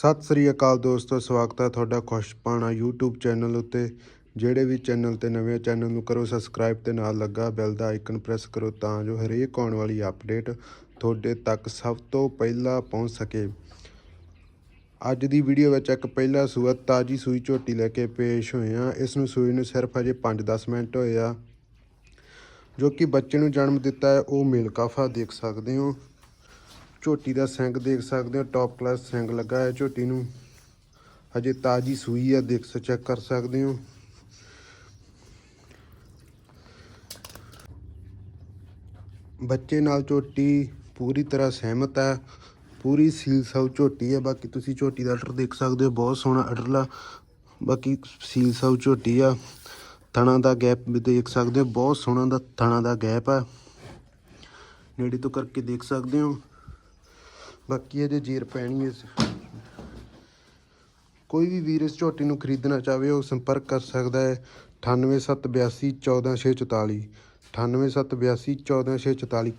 ਸਤਿ ਸ੍ਰੀ ਅਕਾਲ ਦੋਸਤੋ, ਸਵਾਗਤ ਹੈ ਤੁਹਾਡਾ ਖੁਸ਼ਪਾਣਾ YouTube ਚੈਨਲ ਉੱਤੇ। ਜਿਹੜੇ ਵੀ ਚੈਨਲ ਤੇ ਨਵੇਂ ਚੈਨਲ ਨੂੰ ਕਰੋ ਸਬਸਕ੍ਰਾਈਬ ਤੇ ਨਾਲ ਲੱਗਾ ਬੈਲ ਦਾ ਆਈਕਨ ਪ੍ਰੈਸ ਕਰੋ ਤਾਂ ਜੋ ਹਰੇਕ ਆਉਣ ਵਾਲੀ ਅਪਡੇਟ ਤੁਹਾਡੇ ਤੱਕ ਸਭ ਤੋਂ ਪਹਿਲਾਂ ਪਹੁੰਚ ਸਕੇ। ਅੱਜ ਦੀ ਵੀਡੀਓ ਵਿੱਚ ਇੱਕ ਪਹਿਲਾ ਸੂਆ ਤਾਜੀ ਸੂਈ ਝੋਟੀ ਲੈ ਕੇ ਪੇਸ਼ ਹੋਏ ਆ ਇਸ ਨੂੰ ਸੂਈ ਨੂੰ ਸਿਰਫ ਅਜੇ 5-10 ਮਿੰਟ ਹੋਏ ਆ। ਜੋ ਕਿ ਬੱਚੇ ਨੂੰ ਜਨਮ ਦਿੱਤਾ ਹੈ, ਉਹ ਮੇਲ ਕਾਫਾ ਦੇਖ ਸਕਦੇ ਹੋ। ਝੋਟੀ ਦਾ ਸਿੰਗ ਦੇਖ ਸਕਦੇ ਹੋ ਟੌਪ ਕਲਾਸ ਸਿੰਗ ਲੱਗਾ ਹੈ ਝੋਟੀ ਨੂੰ। ਹਜੇ ਤਾਜੀ ਸੂਈ ਆ, ਦੇਖ ਸ ਚੈੱਕ ਕਰ ਸਕਦੇ ਹੋ। ਬੱਚੇ ਨਾਲ ਝੋਟੀ ਪੂਰੀ ਤਰ੍ਹਾਂ ਸਹਿਮਤ ਹੈ ਪੂਰੀ ਸੀਲ ਸਾਊ ਝੋਟੀ ਹੈ ਬਾਕੀ ਤੁਸੀਂ ਝੋਟੀ ਦਾ ਅਡਰ ਦੇਖ ਸਕਦੇ ਹੋ, ਬਹੁਤ ਸੋਹਣਾ ਆਰਡਰਲਾ ਬਾਕੀ ਸੀਲ ਸਾਊ ਝੋਟੀ ਆ, ਥਣਾ ਦਾ ਗੈਪ ਵੀ ਦੇਖ ਸਕਦੇ ਹੋ, ਬਹੁਤ ਸੋਹਣਾ ਦਾ ਥਣਾ ਦਾ ਗੈਪ ਆ। ਨੇੜੇ ਤੋਂ ਕਰਕੇ ਦੇਖ ਸਕਦੇ ਹੋ। ਬਾਕੀ ਇਹਦੇ ਜੀਰ ਪੈਣੀ ਇਸ। ਕੋਈ ਵੀ ਵੀਰ ਇਸ ਝੋਟੀ ਨੂੰ ਖਰੀਦਣਾ ਚਾਹਵੇ, ਉਹ ਸੰਪਰਕ ਕਰ ਸਕਦਾ ਹੈ 98782 14644 98782 14644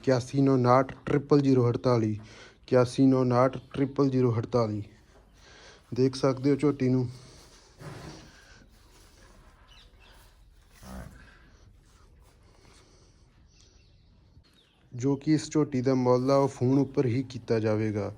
81049 8199 ਦੇਖ ਸਕਦੇ ਹੋ ਝੋਟੀ ਨੂੰ। ਜੋ ਕਿ ਇਸ ਝੋਟੀ ਦਾ ਮੁੱਲ ਆ ਉਹ ਫੋਨ ਉੱਪਰ ਹੀ ਕੀਤਾ ਜਾਵੇਗਾ।